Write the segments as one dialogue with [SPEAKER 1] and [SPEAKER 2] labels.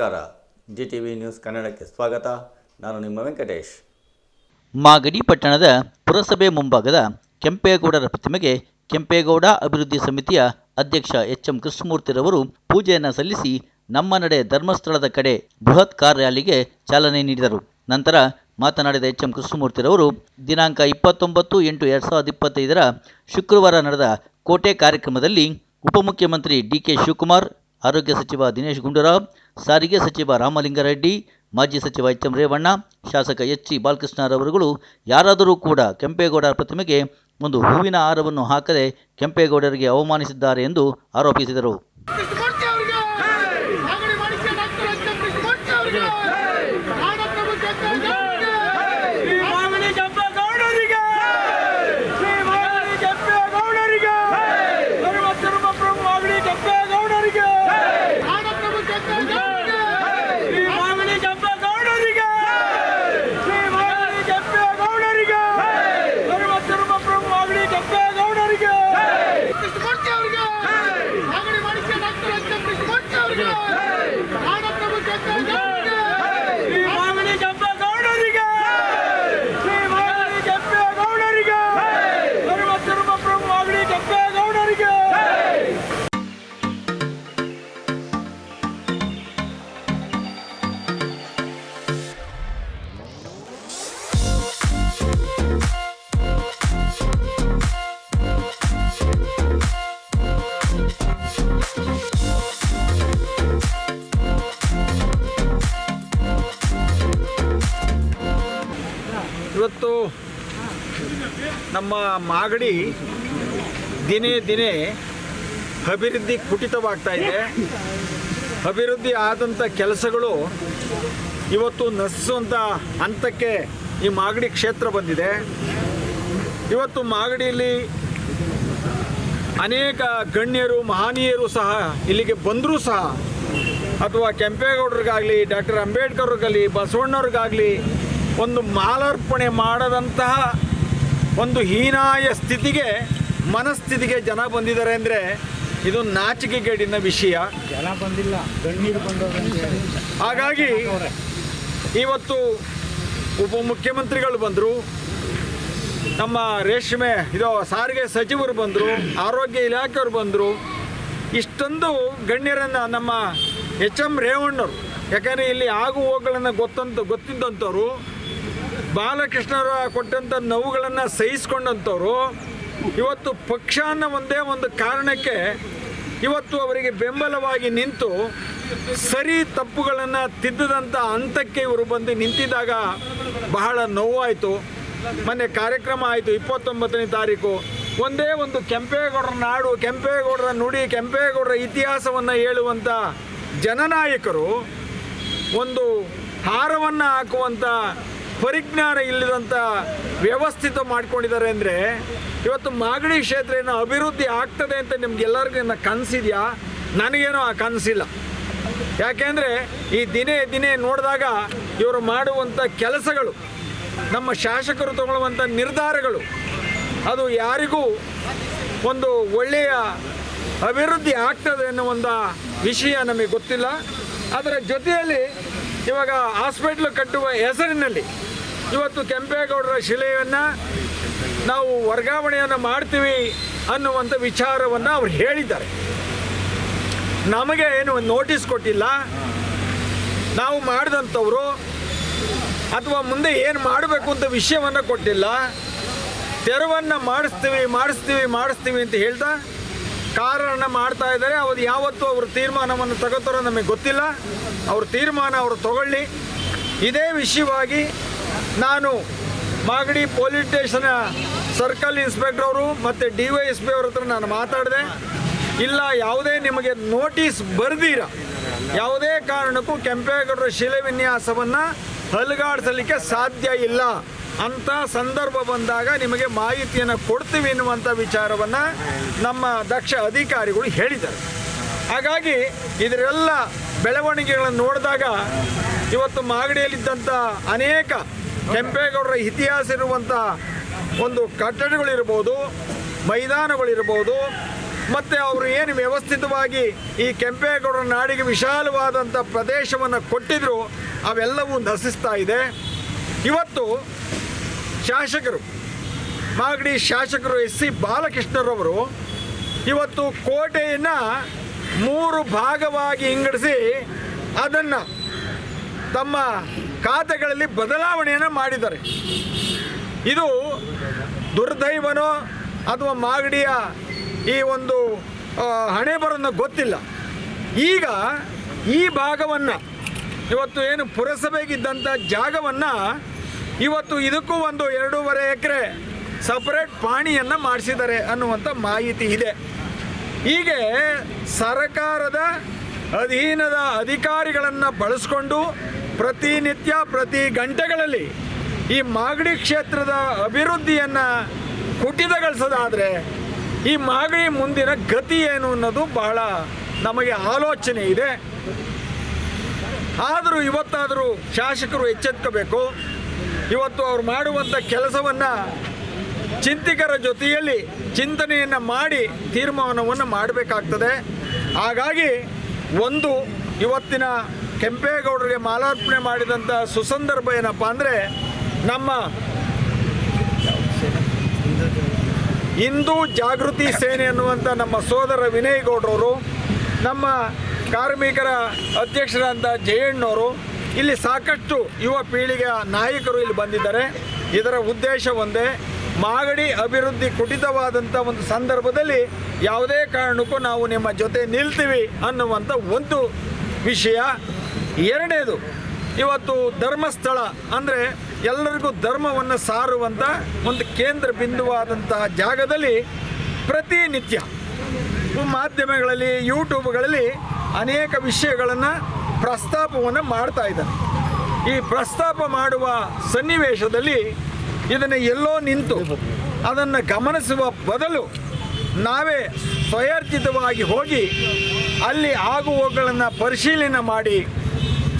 [SPEAKER 1] ನಮಸ್ಕಾರ. G T V news ಕನ್ನಡಕ್ಕೆ ಸ್ವಾಗತ. ನಾನು ನಿಮ್ಮ ವೆಂಕಟೇಶ್.
[SPEAKER 2] ಮಾಗಡಿ ಪಟ್ಟಣದ ಪುರಸಭೆ ಮುಂಭಾಗದ ಕೆಂಪೇಗೌಡರ ಪ್ರತಿಮೆಗೆ ಕೆಂಪೇಗೌಡ ಅಭಿವೃದ್ಧಿ ಸಮಿತಿಯ ಅಧ್ಯಕ್ಷ ಎಚ್ ಎಂ ಕೃಷ್ಣಮೂರ್ತಿರವರು ಪೂಜೆಯನ್ನು ಸಲ್ಲಿಸಿ ನಮ್ಮ ನಡೆ ಧರ್ಮಸ್ಥಳದ ಕಡೆ ಬೃಹತ್ ಕಾರ್ ರ್ಯಾಲಿಗೆ ಚಾಲನೆ ನೀಡಿದರು. ನಂತರ ಮಾತನಾಡಿದ ಎಚ್ ಎಂ ಕೃಷ್ಣಮೂರ್ತಿರವರು ದಿನಾಂಕ ಇಪ್ಪತ್ತೊಂಬತ್ತು ಎಂಟು ಎರಡು ಸಾವಿರದ ಇಪ್ಪತ್ತೈದರ ಶುಕ್ರವಾರ ನಡೆದ ಕೋಟೆ ಕಾರ್ಯಕ್ರಮದಲ್ಲಿ ಉಪಮುಖ್ಯಮಂತ್ರಿ ಡಿ ಕೆ ಶಿವಕುಮಾರ್, ಆರೋಗ್ಯ ಸಚಿವ ದಿನೇಶ್ ಗುಂಡೂರಾವ್ ಸಾರಿಗೆ ಸಚಿವ ರಾಮಲಿಂಗಾರೆಡ್ಡಿ, ಮಾಜಿ ಸಚಿವ ಎಚ್ ಎಂ ರೇವಣ್ಣ, ಶಾಸಕ ಎಚ್ ಸಿ ಬಾಲಕೃಷ್ಣರವರುಗಳು ಯಾರಾದರೂ ಕೂಡ ಕೆಂಪೇಗೌಡರ ಪ್ರತಿಮೆಗೆ ಒಂದು ಹೂವಿನ ಹಾರವನ್ನು ಹಾಕದೆ ಕೆಂಪೇಗೌಡರಿಗೆ ಅವಮಾನಿಸಿದ್ದಾರೆ ಎಂದು ಆರೋಪಿಸಿದರು.
[SPEAKER 3] ಇವತ್ತು ನಮ್ಮ ಮಾಗಡಿ ದಿನೇ ದಿನೇ ಅಭಿವೃದ್ಧಿ ಕುಟಿತವಾಗ್ತಾ ಇದೆ. ಅಭಿವೃದ್ಧಿ ಆದಂಥ ಕೆಲಸಗಳು ಇವತ್ತು ನಶಿಸುವಂಥ ಹಂತಕ್ಕೆ ಈ ಮಾಗಡಿ ಕ್ಷೇತ್ರ ಬಂದಿದೆ. ಇವತ್ತು ಮಾಗಡಿಯಲ್ಲಿ ಅನೇಕ ಗಣ್ಯರು, ಮಹನೀಯರು ಸಹ ಇಲ್ಲಿಗೆ ಬಂದರೂ ಸಹ, ಅಥವಾ ಕೆಂಪೇಗೌಡರಿಗಾಗಲಿ, ಡಾಕ್ಟರ್ ಅಂಬೇಡ್ಕರ್ಗಾಗಲಿ ಬಸವಣ್ಣವ್ರಿಗಾಗಲಿ ಒಂದು ಮಾಲಾರ್ಪಣೆ ಮಾಡದಂತಹ ಒಂದು ಹೀನಾಯ ಸ್ಥಿತಿಗೆ ಮನಸ್ಥಿತಿಗೆ ಜನ ಬಂದಿದ್ದಾರೆ ಅಂದರೆ ಇದು ನಾಚಿಕೆಗೇಡಿನ ವಿಷಯ.
[SPEAKER 4] ಜನ ಬಂದಿಲ್ಲ ಗಣ್ಯರು ಬಂದವರು
[SPEAKER 3] ಹಾಗಾಗಿ ಇವತ್ತು ಉಪಮುಖ್ಯಮಂತ್ರಿಗಳು ಬಂದರು ನಮ್ಮ ರೇಷ್ಮೆ ಇದು ಸಾರಿಗೆ ಸಚಿವರು ಬಂದರು ಆರೋಗ್ಯ ಇಲಾಖೆಯವರು ಬಂದರು. ಇಷ್ಟೊಂದು ಗಣ್ಯರನ್ನು ನಮ್ಮ ಎಚ್ ಎಂ ರೇವಣ್ಣರು ಯಾಕಂದರೆ ಇಲ್ಲಿ ಆಗು ಹೋಗುಗಳನ್ನು ಗೊತ್ತಂತ ಗೊತ್ತಿದ್ದಂಥವ್ರು ಬಾಲಕೃಷ್ಣರ ಕೊಟ್ಟಂಥ ನೋವುಗಳನ್ನು ಸಹಿಸ್ಕೊಂಡಂಥವ್ರು, ಇವತ್ತು ಪಕ್ಷ ಅನ್ನೋ ಒಂದೇ ಒಂದು ಕಾರಣಕ್ಕೆ ಇವತ್ತು ಅವರಿಗೆ ಬೆಂಬಲವಾಗಿ ನಿಂತು ಸರಿ ತಪ್ಪುಗಳನ್ನು ತಿದ್ದದಂಥ ಹಂತಕ್ಕೆ ಇವರು ಬಂದು ನಿಂತಿದ್ದಾಗ ಬಹಳ ನೋವಾಯಿತು. ಮೊನ್ನೆ ಕಾರ್ಯಕ್ರಮ ಆಯಿತು ಇಪ್ಪತ್ತೊಂಬತ್ತನೇ ತಾರೀಕು. ಒಂದೇ ಒಂದು ಕೆಂಪೇಗೌಡರ ನಾಡು, ಕೆಂಪೇಗೌಡರ ನುಡಿ, ಕೆಂಪೇಗೌಡರ ಇತಿಹಾಸವನ್ನು ಹೇಳುವಂಥ ಜನನಾಯಕರು ಒಂದು ಹಾರವನ್ನು ಹಾಕುವಂಥ ಪರಿಜ್ಞಾನ ಇಲ್ಲದಂಥ ವ್ಯವಸ್ಥಿತ ಮಾಡ್ಕೊಂಡಿದ್ದಾರೆ ಅಂದರೆ ಇವತ್ತು ಮಾಗಡಿ ಕ್ಷೇತ್ರ ಏನೋ ಅಭಿವೃದ್ಧಿ ಆಗ್ತದೆ ಅಂತ ನಿಮ್ಗೆಲ್ಲರಿಗೂ ಕನಸಿದೆಯಾ? ನನಗೇನೋ ಆ ಕನಸಿಲ್ಲ. ಯಾಕೆಂದರೆ ಈ ದಿನೇ ದಿನೇ ನೋಡಿದಾಗ ಇವರು ಮಾಡುವಂಥ ಕೆಲಸಗಳು, ನಮ್ಮ ಶಾಸಕರು ತಗೊಳ್ಳುವಂಥ ನಿರ್ಧಾರಗಳು, ಅದು ಯಾರಿಗೂ ಒಂದು ಒಳ್ಳೆಯ ಅಭಿವೃದ್ಧಿ ಆಗ್ತದೆ ಅನ್ನೋ ಒಂದು ವಿಷಯ ನಮಗೆ ಗೊತ್ತಿಲ್ಲ. ಅದರ ಜೊತೆಯಲ್ಲಿ ಇವಾಗ ಹಾಸ್ಪಿಟ್ಲ್ ಕಟ್ಟುವ ಹೆಸರಿನಲ್ಲಿ ಇವತ್ತು ಕೆಂಪೇಗೌಡರ ಶಿಲೆಯನ್ನು ನಾವು ವರ್ಗಾವಣೆಯನ್ನು ಮಾಡ್ತೀವಿ ಅನ್ನುವಂಥ ವಿಚಾರವನ್ನು ಅವ್ರು ಹೇಳಿದ್ದಾರೆ. ನಮಗೆ ಏನು ನೋಟಿಸ್ ಕೊಟ್ಟಿಲ್ಲ. ನಾವು ಮಾಡಿದಂಥವ್ರು ಅಥವಾ ಮುಂದೆ ಏನು ಮಾಡಬೇಕು ಅಂತ ವಿಷಯವನ್ನು ಕೊಟ್ಟಿಲ್ಲ. ತೆರವನ್ನು ಮಾಡಿಸ್ತೀವಿ ಮಾಡಿಸ್ತೀವಿ ಮಾಡಿಸ್ತೀವಿ ಅಂತ ಹೇಳ್ತಾ ಕಾರಣ ಮಾಡ್ತಾ ಇದ್ದಾರೆ. ಅವ್ರು ಯಾವತ್ತೂ ಅವರು ತೀರ್ಮಾನವನ್ನು ತಗೋತಾರೋ ನಮಗೆ ಗೊತ್ತಿಲ್ಲ. ಅವ್ರ ತೀರ್ಮಾನ ಅವರು ತಗೊಳ್ಳಿ. ಇದೇ ವಿಷಯವಾಗಿ ನಾನು Magadi police station circle inspector ಅವರು ಮತ್ತು ಡಿ ವೈ ಎಸ್ ಪಿ ಅವ್ರ ಹತ್ರ ನಾನು ಮಾತಾಡಿದೆ. ಇಲ್ಲ, ಯಾವುದೇ ನಿಮಗೆ ನೋಟಿಸ್ ಬರ್ದಿರ, ಯಾವುದೇ ಕಾರಣಕ್ಕೂ ಕೆಂಪೇಗೌಡರ ಶಿಲೆ ವಿನ್ಯಾಸವನ್ನು ಅಲುಗಾಡಿಸಲಿಕ್ಕೆ ಸಾಧ್ಯ ಇಲ್ಲ ಅಂತ ಸಂದರ್ಭ ಬಂದಾಗ ನಿಮಗೆ ಮಾಹಿತಿಯನ್ನು ಕೊಡ್ತೀವಿ ಎನ್ನುವಂಥ ವಿಚಾರವನ್ನು ನಮ್ಮ ದಕ್ಷ ಅಧಿಕಾರಿಗಳು ಹೇಳಿದ್ದಾರೆ ಹಾಗಾಗಿ ಇದರೆಲ್ಲ ಬೆಳವಣಿಗೆಗಳನ್ನು ನೋಡಿದಾಗ ಇವತ್ತು ಮಾಗಡಿಯಲ್ಲಿದ್ದಂಥ ಅನೇಕ ಕೆಂಪೇಗೌಡರ ಇತಿಹಾಸ ಇರುವಂಥ ಒಂದು ಕಟ್ಟಡಗಳಿರ್ಬೋದು, ಮೈದಾನಗಳಿರ್ಬೋದು, ಮತ್ತು ಅವರು ಏನು ವ್ಯವಸ್ಥಿತವಾಗಿ ಈ ಕೆಂಪೇಗೌಡರ ನಾಡಿಗೆ ವಿಶಾಲವಾದಂಥ ಪ್ರದೇಶವನ್ನು ಕೊಟ್ಟಿದ್ರು, ಅವೆಲ್ಲವೂ ನಶಿಸ್ತಾ ಇದೆ. ಇವತ್ತು ಶಾಸಕರು, ಮಾಗಡಿ ಶಾಸಕರು ಎಸ್ ಸಿ ಬಾಲಕೃಷ್ಣರವರು ಇವತ್ತು ಕೋಟೆಯನ್ನು ಮೂರು ಭಾಗವಾಗಿ ವಿಂಗಡಿಸಿ ಅದನ್ನು ತಮ್ಮ ಖಾತೆಗಳಲ್ಲಿ ಬದಲಾವಣೆಯನ್ನು ಮಾಡಿದ್ದಾರೆ. ಇದು ದುರ್ದೈವನೋ ಅಥವಾ ಮಾಗಡಿಯ ಈ ಒಂದು ಹಣೆ ಬರೋನ್ನ ಗೊತ್ತಿಲ್ಲ. ಈಗ ಈ ಭಾಗವನ್ನು, ಇವತ್ತು ಏನು ಪುರಸಭೆಗಿದ್ದಂಥ ಜಾಗವನ್ನು ಇವತ್ತು ಇದಕ್ಕೂ ಒಂದು ಎರಡೂವರೆ ಎಕರೆ ಸಪರೇಟ್ ಪಾಣಿಯನ್ನು ಮಾಡಿಸಿದ್ದಾರೆ ಅನ್ನುವಂಥ ಮಾಹಿತಿ ಇದೆ. ಹೀಗೆ ಸರ್ಕಾರದ ಅಧೀನದ ಅಧಿಕಾರಿಗಳನ್ನು ಬಳಸ್ಕೊಂಡು ಪ್ರತಿನಿತ್ಯ, ಪ್ರತಿ ಗಂಟೆಗಳಲ್ಲಿ ಈ ಮಾಗಡಿ ಕ್ಷೇತ್ರದ ಅಭಿವೃದ್ಧಿಯನ್ನು ಕುಟಿತಗೊಳಿಸೋದಾದರೆ ಈ ಮಾಗಡಿ ಮುಂದಿನ ಗತಿ ಏನು ಅನ್ನೋದು ಬಹಳ ನಮಗೆ ಆಲೋಚನೆ ಇದೆ. ಆದರೂ ಇವತ್ತಾದರೂ ಶಾಸಕರು ಎಚ್ಚೆತ್ಕೋಬೇಕು. ಇವತ್ತು ಅವ್ರು ಮಾಡುವಂಥ ಕೆಲಸವನ್ನು ಚಿಂತಿಕರ ಜೊತೆಯಲ್ಲಿ ಚಿಂತನೆಯನ್ನು ಮಾಡಿ ತೀರ್ಮಾನವನ್ನು ಮಾಡಬೇಕಾಗ್ತದೆ. ಹಾಗಾಗಿ ಒಂದು ಇವತ್ತಿನ ಕೆಂಪೇಗೌಡರಿಗೆ ಮಾಲಾರ್ಪಣೆ ಮಾಡಿದಂಥ ಸುಸಂದರ್ಭ ಏನಪ್ಪ ಅಂದರೆ ನಮ್ಮ ಹಿಂದೂ ಜಾಗೃತಿ ಸೇನೆ ಅನ್ನುವಂಥ ನಮ್ಮ ಸೋದರ ವಿನಯ್ ಗೌಡ್ರವರು ನಮ್ಮ ಕಾರ್ಮಿಕರ ಅಧ್ಯಕ್ಷರಾದಂಥ ಜಯಣ್ಣವರು, ಇಲ್ಲಿ ಸಾಕಷ್ಟು ಯುವ ಪೀಳಿಗೆಯ ನಾಯಕರು ಇಲ್ಲಿ ಬಂದಿದ್ದಾರೆ. ಇದರ ಉದ್ದೇಶ ಒಂದೇ ಮಾಗಡಿ ಅಭಿವೃದ್ಧಿ ಕುಟಿತವಾದಂಥ ಒಂದು ಸಂದರ್ಭದಲ್ಲಿ ಯಾವುದೇ ಕಾರಣಕ್ಕೂ ನಾವು ನಿಮ್ಮ ಜೊತೆ ನಿಲ್ತೀವಿ ಅನ್ನುವಂಥ ಒಂದು ವಿಷಯ. ಎರಡನೇದು, ಇವತ್ತು ಧರ್ಮಸ್ಥಳ ಅಂದರೆ ಎಲ್ಲರಿಗೂ ಧರ್ಮವನ್ನು ಸಾರುವಂಥ ಒಂದು ಕೇಂದ್ರ ಬಿಂದುವಾದಂತಹ ಜಾಗದಲ್ಲಿ ಪ್ರತಿನಿತ್ಯ ಮಾಧ್ಯಮಗಳಲ್ಲಿ, ಯೂಟ್ಯೂಬ್ಗಳಲ್ಲಿ ಅನೇಕ ವಿಷಯಗಳನ್ನು ಪ್ರಸ್ತಾಪವನ್ನು ಮಾಡ್ತಾ ಇದ್ದಾರೆ. ಈ ಪ್ರಸ್ತಾಪ ಮಾಡುವ ಸನ್ನಿವೇಶದಲ್ಲಿ ಇದನ್ನು ಎಲ್ಲೋ ನಿಂತು ಅದನ್ನು ಗಮನಿಸುವ ಬದಲು ನಾವೇ ಸ್ವಯರ್ಚಿತವಾಗಿ ಹೋಗಿ ಅಲ್ಲಿ ಆಗುವಗಳನ್ನು ಪರಿಶೀಲನೆ ಮಾಡಿ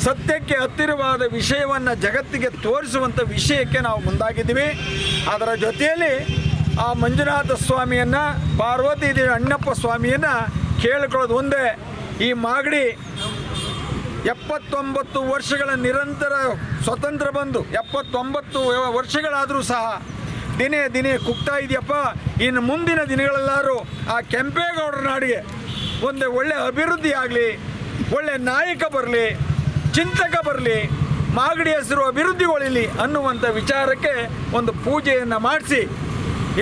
[SPEAKER 3] ಸತ್ಯಕ್ಕೆ ಹತ್ತಿರವಾದ ವಿಷಯವನ್ನು ಜಗತ್ತಿಗೆ ತೋರಿಸುವಂಥ ವಿಷಯಕ್ಕೆ ನಾವು ಮುಂದಾಗಿದ್ದೀವಿ. ಅದರ ಜೊತೆಯಲ್ಲಿ ಆ ಮಂಜುನಾಥ ಸ್ವಾಮಿಯನ್ನು ಪಾರ್ವತಿ ಅಣ್ಣಪ್ಪ ಸ್ವಾಮಿಯನ್ನು ಕೇಳಿಕೊಳ್ಳೋದು ಒಂದೇ. ಈ ಮಾಗಡಿ ಎಪ್ಪತ್ತೊಂಬತ್ತು ವರ್ಷಗಳ ನಿರಂತರ ಸ್ವತಂತ್ರ ಬಂದು ಎಪ್ಪತ್ತೊಂಬತ್ತು ವರ್ಷಗಳಾದರೂ ಸಹ ದಿನೇ ದಿನೇ ಕುಗ್ತಾ ಇದೆಯಪ್ಪ. ಇನ್ನು ಮುಂದಿನ ದಿನಗಳೆಲ್ಲಾರು ಆ ಕೆಂಪೇಗೌಡರ ನಾಡಿಗೆ ಒಂದು ಒಳ್ಳೆ ಅಭಿವೃದ್ಧಿ ಆಗಲಿ, ಒಳ್ಳೆ ನಾಯಕ ಬರಲಿ, ಚಿಂತಕ ಬರಲಿ, ಮಾಗಡಿ ಹೆಸರು ಅಭಿವೃದ್ಧಿಗೊಳಿಲಿ ಅನ್ನುವಂಥ ವಿಚಾರಕ್ಕೆ ಒಂದು ಪೂಜೆಯನ್ನು ಮಾಡಿಸಿ,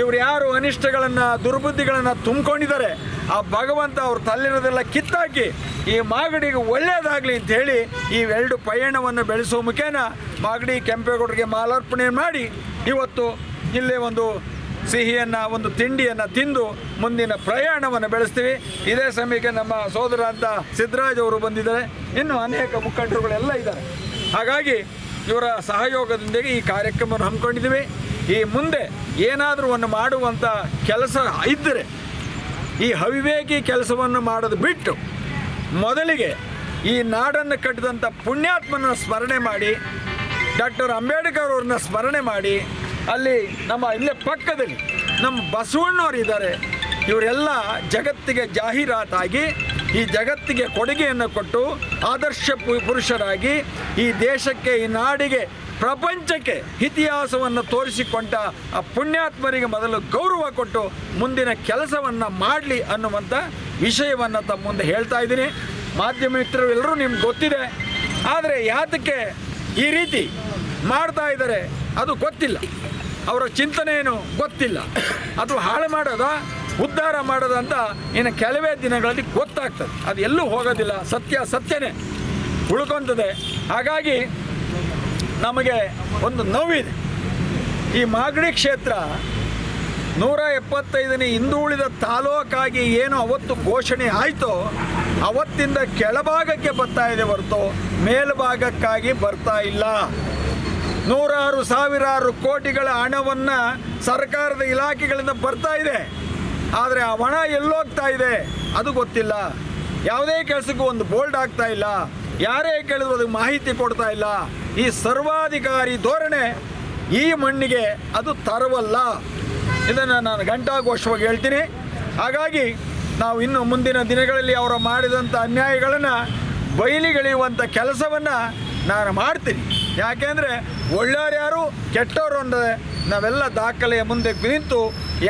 [SPEAKER 3] ಇವರು ಯಾರು ಅನಿಷ್ಟಗಳನ್ನು, ದುರ್ಬುದ್ಧಿಗಳನ್ನು ತುಂಬಿಕೊಂಡಿದ್ದಾರೆ, ಆ ಭಗವಂತ ಅವ್ರ ತಲ್ಲಿರೋದೆಲ್ಲ ಕಿತ್ತಾಕಿ ಈ ಮಾಗಡಿಗೆ ಒಳ್ಳೆಯದಾಗಲಿ ಅಂತ ಹೇಳಿ ಈ ಎರಡು ಪಯಣವನ್ನು ಬೆಳೆಸುವ ಮುಖೇನ ಮಾಗಡಿ ಕೆಂಪೇಗೌಡರಿಗೆ ಮಾಲಾರ್ಪಣೆ ಮಾಡಿ ಇವತ್ತು ಇಲ್ಲೇ ಒಂದು ಸಿಹಿಯನ್ನು, ಒಂದು ತಿಂಡಿಯನ್ನು ತಿಂದು ಮುಂದಿನ ಪ್ರಯಾಣವನ್ನು ಬೆಳೆಸ್ತೀವಿ. ಇದೇ ಸಮಯಕ್ಕೆ ನಮ್ಮ ಸೋದರ ಅಂತ ಸಿದ್ದರಾಜ್ ಅವರು ಬಂದಿದ್ದಾರೆ. ಇನ್ನು ಅನೇಕ ಮುಖಂಡರುಗಳೆಲ್ಲ ಇದ್ದಾರೆ. ಹಾಗಾಗಿ ಇವರ ಸಹಯೋಗದೊಂದಿಗೆ ಈ ಕಾರ್ಯಕ್ರಮವನ್ನು ಹಮ್ಮಿಕೊಂಡಿದ್ದೀವಿ. ಈ ಮುಂದೆ ಏನಾದರೂ ಒಂದು ಮಾಡುವಂಥ ಕೆಲಸ ಇದ್ದರೆ ಈ ಅವಿವೇಕಿ ಕೆಲಸವನ್ನು ಮಾಡೋದು ಬಿಟ್ಟು ಮೊದಲಿಗೆ ಈ ನಾಡನ್ನು ಕಟ್ಟಿದಂಥ ಪುಣ್ಯಾತ್ಮನ ಸ್ಮರಣೆ ಮಾಡಿ, ಡಾಕ್ಟರ್ ಅಂಬೇಡ್ಕರ್ ಅವ್ರನ್ನ ಸ್ಮರಣೆ ಮಾಡಿ, ಅಲ್ಲಿ ನಮ್ಮ ಇಲ್ಲೇ ಪಕ್ಕದಲ್ಲಿ ನಮ್ಮ ಬಸವಣ್ಣವ್ರು ಇದ್ದಾರೆ. ಇವರೆಲ್ಲ ಜಗತ್ತಿಗೆ ಜಾಹೀರಾತಾಗಿ, ಈ ಜಗತ್ತಿಗೆ ಕೊಡುಗೆಯನ್ನು ಕೊಟ್ಟು ಆದರ್ಶ ಪುರುಷರಾಗಿ ಈ ದೇಶಕ್ಕೆ, ಈ ನಾಡಿಗೆ ಪ್ರಪಂಚಕ್ಕೆ ಇತಿಹಾಸವನ್ನು ತೋರಿಸಿಕೊಂಡ ಆ ಪುಣ್ಯಾತ್ಮರಿಗೆ ಮೊದಲು ಗೌರವ ಕೊಟ್ಟು ಮುಂದಿನ ಕೆಲಸವನ್ನು ಮಾಡಲಿ ಅನ್ನುವಂಥ ವಿಷಯವನ್ನು ತಮ್ಮ ಮುಂದೆ ಹೇಳ್ತಾ ಇದ್ದೀನಿ. ಮಾಧ್ಯಮ ಮಿತ್ರರು ಎಲ್ಲರೂ ನಿಮ್ಗೆ ಗೊತ್ತಿದೆ. ಆದರೆ ಯಾತಕ್ಕೆ ಈ ರೀತಿ ಮಾಡ್ತಾ ಇದ್ದಾರೆ ಅದು ಗೊತ್ತಿಲ್ಲ. ಅವರ ಚಿಂತನೆ ಏನು ಗೊತ್ತಿಲ್ಲ. ಅದು ಹಾಳು ಮಾಡೋದಾ, ಉದ್ಧಾರ ಮಾಡೋದಂತ ಇನ್ನು ಕೆಲವೇ ದಿನಗಳಲ್ಲಿ ಗೊತ್ತಾಗ್ತದೆ. ಅದು ಎಲ್ಲೂ ಹೋಗೋದಿಲ್ಲ. ಸತ್ಯ ಸತ್ಯನೇ ಉಳ್ಕೊಂತದೆ. ಹಾಗಾಗಿ ನಮಗೆ ಒಂದು ನೋವಿದೆ. ಈ ಮಾಗಡಿ ಕ್ಷೇತ್ರ ನೂರ ಎಪ್ಪತ್ತೈದನೇ ಹಿಂದುಳಿದ ತಾಲೂಕಾಗಿ ಏನು ಅವತ್ತು ಘೋಷಣೆ ಆಯಿತೋ, ಅವತ್ತಿಂದ ಕೆಳಭಾಗಕ್ಕೆ ಬರ್ತಾ ಇದೆ ಹೊರತು ಮೇಲ್ಭಾಗಕ್ಕಾಗಿ ಬರ್ತಾ ಇಲ್ಲ. ನೂರಾರು ಸಾವಿರಾರು ಕೋಟಿಗಳ ಹಣವನ್ನು ಸರ್ಕಾರದ ಇಲಾಖೆಗಳಿಂದ ಬರ್ತಾ ಇದೆ. ಆದರೆ ಆ ಹಣ ಎಲ್ಲೋಗ್ತಾ ಇದೆ. ಅದು ಗೊತ್ತಿಲ್ಲ. ಯಾವುದೇ ಕೆಲಸಕ್ಕೂ ಒಂದು ಬೋಲ್ಡ್ ಆಗ್ತಾ ಇಲ್ಲ. ಯಾರೇ ಕೇಳಿದ್ರು ಅದಕ್ಕೆ ಮಾಹಿತಿ ಕೊಡ್ತಾ ಇಲ್ಲ. ಈ ಸರ್ವಾಧಿಕಾರಿ ಧೋರಣೆ ಈ ಮಣ್ಣಿಗೆ ಅದು ತರವಲ್ಲ. ಇದನ್ನು ನಾನು ಘಂಟಾಘೋಷವಾಗಿ ಹೇಳ್ತೀನಿ. ಹಾಗಾಗಿ ನಾವು ಇನ್ನು ಮುಂದಿನ ದಿನಗಳಲ್ಲಿ ಅವರು ಮಾಡಿದಂಥ ಅನ್ಯಾಯಗಳನ್ನು ಬಯಲಿಗೆಳೆಯುವಂಥ ಕೆಲಸವನ್ನು ನಾನು ಮಾಡ್ತೀನಿ. ಯಾಕೆಂದರೆ ಒಳ್ಳೆಯವ್ರು ಯಾರು, ಕೆಟ್ಟವರು ಅಂದರೆ ನಾವೆಲ್ಲ ದಾಖಲೆಯ ಮುಂದೆ ನಿಂತು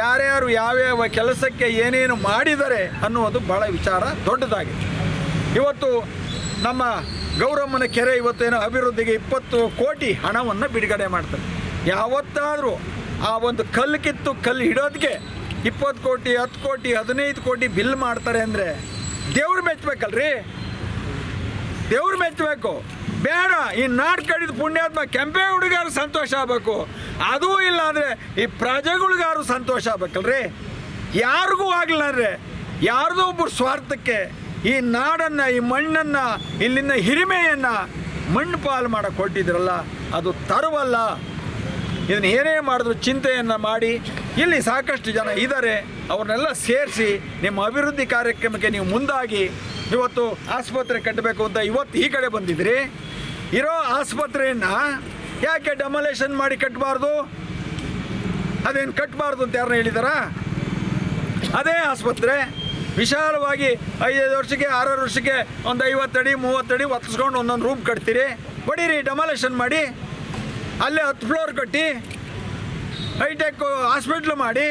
[SPEAKER 3] ಯಾರ್ಯಾರು ಯಾವ್ಯಾವ ಕೆಲಸಕ್ಕೆ ಏನೇನು ಮಾಡಿದ್ದಾರೆ ಅನ್ನುವುದು ಭಾಳ ವಿಚಾರ ದೊಡ್ಡದಾಗಿದೆ. ಇವತ್ತು ನಮ್ಮ ಗೌರಮ್ಮನ ಕೆರೆ ಇವತ್ತೇನೋ ಅಭಿವೃದ್ಧಿಗೆ ಇಪ್ಪತ್ತು ಕೋಟಿ ಹಣವನ್ನು ಬಿಡುಗಡೆ ಮಾಡ್ತಾರೆ. ಯಾವತ್ತಾದರೂ ಆ ಒಂದು ಕಲ್ಲು ಕಿತ್ತು ಕಲ್ಲು ಹಿಡೋದಕ್ಕೆ ಇಪ್ಪತ್ತು ಕೋಟಿ, ಹತ್ತು ಕೋಟಿ, ಹದಿನೈದು ಕೋಟಿ ಬಿಲ್ ಮಾಡ್ತಾರೆ ಅಂದರೆ ದೇವ್ರು ಮೆಚ್ಚಬೇಕಲ್ರಿ ದೇವ್ರು ಮೆಚ್ಚಬೇಕು ಬೇಡ, ಈ ನಾಡು ಕಡಿದ ಪುಣ್ಯಾತ್ಮ ಕೆಂಪೇ ಹುಡುಗಾರು ಸಂತೋಷ ಆಗಬೇಕು. ಅದೂ ಇಲ್ಲ ಅಂದರೆ ಈ ಪ್ರಜೆಗಳಿಗಾರು ಸಂತೋಷ ಆಗ್ಬೇಕಲ್ರಿ? ಯಾರಿಗೂ ಆಗಲಿಲ್ಲ ಅಂದರೆ ಯಾರ್ದೋ ಒಬ್ಬರು ಸ್ವಾರ್ಥಕ್ಕೆ ಈ ನಾಡನ್ನು, ಈ ಮಣ್ಣನ್ನು, ಇಲ್ಲಿನ ಹಿರಿಮೆಯನ್ನು ಮಣ್ಣು ಪಾಲು ಮಾಡಕ್ಕೆ ಕೊಟ್ಟಿದ್ರಲ್ಲ ಅದು ತರುವಲ್ಲ. ಇದನ್ನು ಏನೇ ಮಾಡಿದ್ರು ಚಿಂತೆಯನ್ನು ಮಾಡಿ, ಇಲ್ಲಿ ಸಾಕಷ್ಟು ಜನ ಇದ್ದಾರೆ, ಅವ್ರನ್ನೆಲ್ಲ ಸೇರಿಸಿ ನಿಮ್ಮ ಅಭಿವೃದ್ಧಿ ಕಾರ್ಯಕ್ರಮಕ್ಕೆ ನೀವು ಮುಂದಾಗಿ, ಇವತ್ತು ಆಸ್ಪತ್ರೆ ಕಟ್ಟಬೇಕು ಅಂತ ಇವತ್ತು ಈ ಕಡೆ ಬಂದಿದ್ರಿ. ಇರೋ ಆಸ್ಪತ್ರೆಯನ್ನು ಯಾಕೆ ಡೆಮೊಲೇಷನ್ ಮಾಡಿ ಕಟ್ಟಬಾರ್ದು ಅದೇನು ಕಟ್ಟಬಾರ್ದು ಅಂತ ಯಾರನ್ನ ಹೇಳಿದಾರಾ? ಅದೇ ಆಸ್ಪತ್ರೆ. ವಿಶಾಲವಾಗಿ ಐದೈದು ವರ್ಷಕ್ಕೆ ಆರಾರು ವರ್ಷಕ್ಕೆ ಒಂದು ಐವತ್ತಡಿ ಮೂವತ್ತಡಿ ಒತ್ತಿಸ್ಕೊಂಡು ಒಂದೊಂದು ರೂಮ್ ಕಟ್ತೀರಿ. ಬಡೀರಿ ಡೆಮಾಲೇಷನ್ ಮಾಡಿ, ಅಲ್ಲೇ ಹತ್ತು ಫ್ಲೋರ್ ಕಟ್ಟಿ ಹೈಟೆಕ್ ಹಾಸ್ಪಿಟ್ಲು ಮಾಡಿ,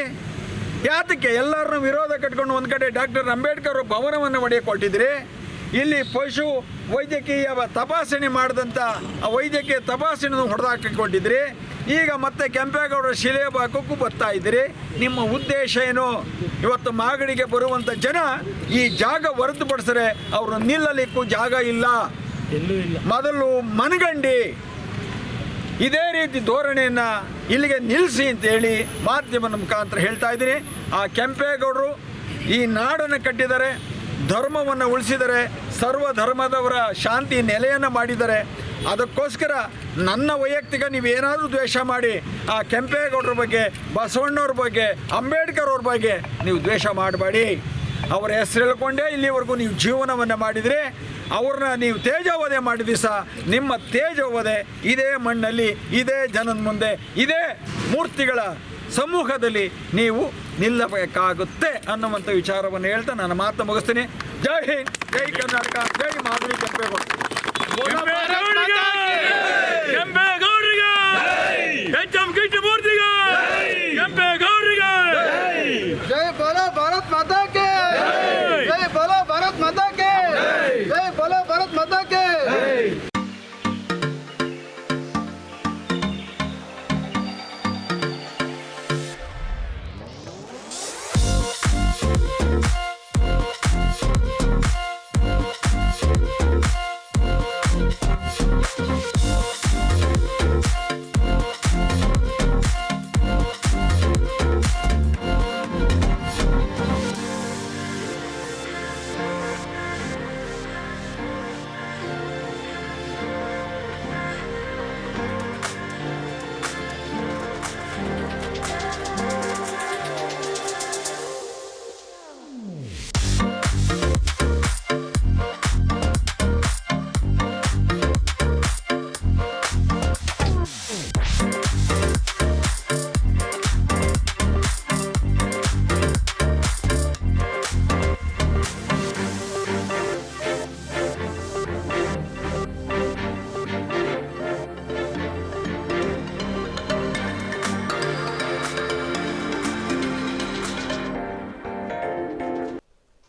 [SPEAKER 3] ಯಾತಕ್ಕೆ ಎಲ್ಲರನ್ನೂ ವಿರೋಧ ಕಟ್ಕೊಂಡು ಒಂದು ಕಡೆ ಡಾಕ್ಟರ್ ಅಂಬೇಡ್ಕರ್ ಭವನವನ್ನು ಒಡೆಯಕ್ಕೆ ಕೊಟ್ಟಿದ್ರಿ ಇಲ್ಲಿ ಪಶು ವೈದ್ಯಕೀಯ ತಪಾಸಣೆ ಮಾಡಿದಂಥ ಆ ವೈದ್ಯಕೀಯ ತಪಾಸಣೆ ಹೊಡೆದಾಕಿ ಕೊಟ್ಟಿದ್ರಿ ಈಗ ಮತ್ತೆ ಕೆಂಪೇಗೌಡರ ಶಿಲೆ ಭಾಗಕ್ಕೂ ಬರ್ತಾ ಇದ್ದೀರಿ. ನಿಮ್ಮ ಉದ್ದೇಶ ಏನು? ಇವತ್ತು ಮಾಗಡಿಗೆ ಬರುವಂಥ ಜನ ಈ ಜಾಗ ಹೊರತುಪಡಿಸಿದ್ರೆ ಅವರು ನಿಲ್ಲಲಿಕ್ಕೂ ಜಾಗ ಇಲ್ಲ. ಮೊದಲು ಮನಗಂಡಿ. ಇದೇ ರೀತಿ ಧೋರಣೆಯನ್ನು ಇಲ್ಲಿಗೆ ನಿಲ್ಲಿಸಿ ಅಂತೇಳಿ ಮಾಧ್ಯಮದ ಮುಖಾಂತರ ಹೇಳ್ತಾ ಇದ್ದೀನಿ. ಆ ಕೆಂಪೇಗೌಡರು ಈ ನಾಡನ್ನು ಕಟ್ಟಿದ್ದಾರೆ ಧರ್ಮವನ್ನು ಉಳಿಸಿದರೆ ಸರ್ವ ಧರ್ಮದವರ ಶಾಂತಿ ನೆಲೆಯನ್ನು ಮಾಡಿದ್ದಾರೆ. ಅದಕ್ಕೋಸ್ಕರ ನನ್ನ ವೈಯಕ್ತಿಕ ನೀವೇನಾದರೂ ದ್ವೇಷ ಮಾಡಿ, ಆ ಕೆಂಪೇಗೌಡರ ಬಗ್ಗೆ, ಬಸವಣ್ಣವ್ರ ಬಗ್ಗೆ, ಅಂಬೇಡ್ಕರ್ ಅವ್ರ ಬಗ್ಗೆ ನೀವು ದ್ವೇಷ ಮಾಡಬೇಡಿ. ಅವರ ಹೆಸರು ಹೇಳ್ಕೊಂಡೇ ಇಲ್ಲಿವರೆಗೂ ನೀವು ಜೀವನವನ್ನು ಮಾಡಿದರೆ. ಅವ್ರನ್ನ ನೀವು ತೇಜೋವಧೆ ಮಾಡಿದ ದಿವಸ ನಿಮ್ಮ ತೇಜೋವಧೆ ಇದೇ ಮಣ್ಣಲ್ಲಿ, ಇದೇ ಜನನ ಮುಂದೆ ಇದೇ ಮೂರ್ತಿಗಳ ಸಮೂಹದಲ್ಲಿ ನೀವು ನಿಲ್ಲಬೇಕಾಗುತ್ತೆ ಅನ್ನುವಂಥ ವಿಚಾರವನ್ನು ಹೇಳ್ತಾ ನಾನು ಮಾತು ಮುಗಿಸ್ತೀನಿ. ಜೈ ಹಿಂದ್, ಜೈ ಕರ್ನಾಟಕ, ಜೈ ಮಾಧುರಿ ಕೆಂಪೇಗೌಡ.
[SPEAKER 5] ಕೆಂಪೇಗೌಡರಿಗೆ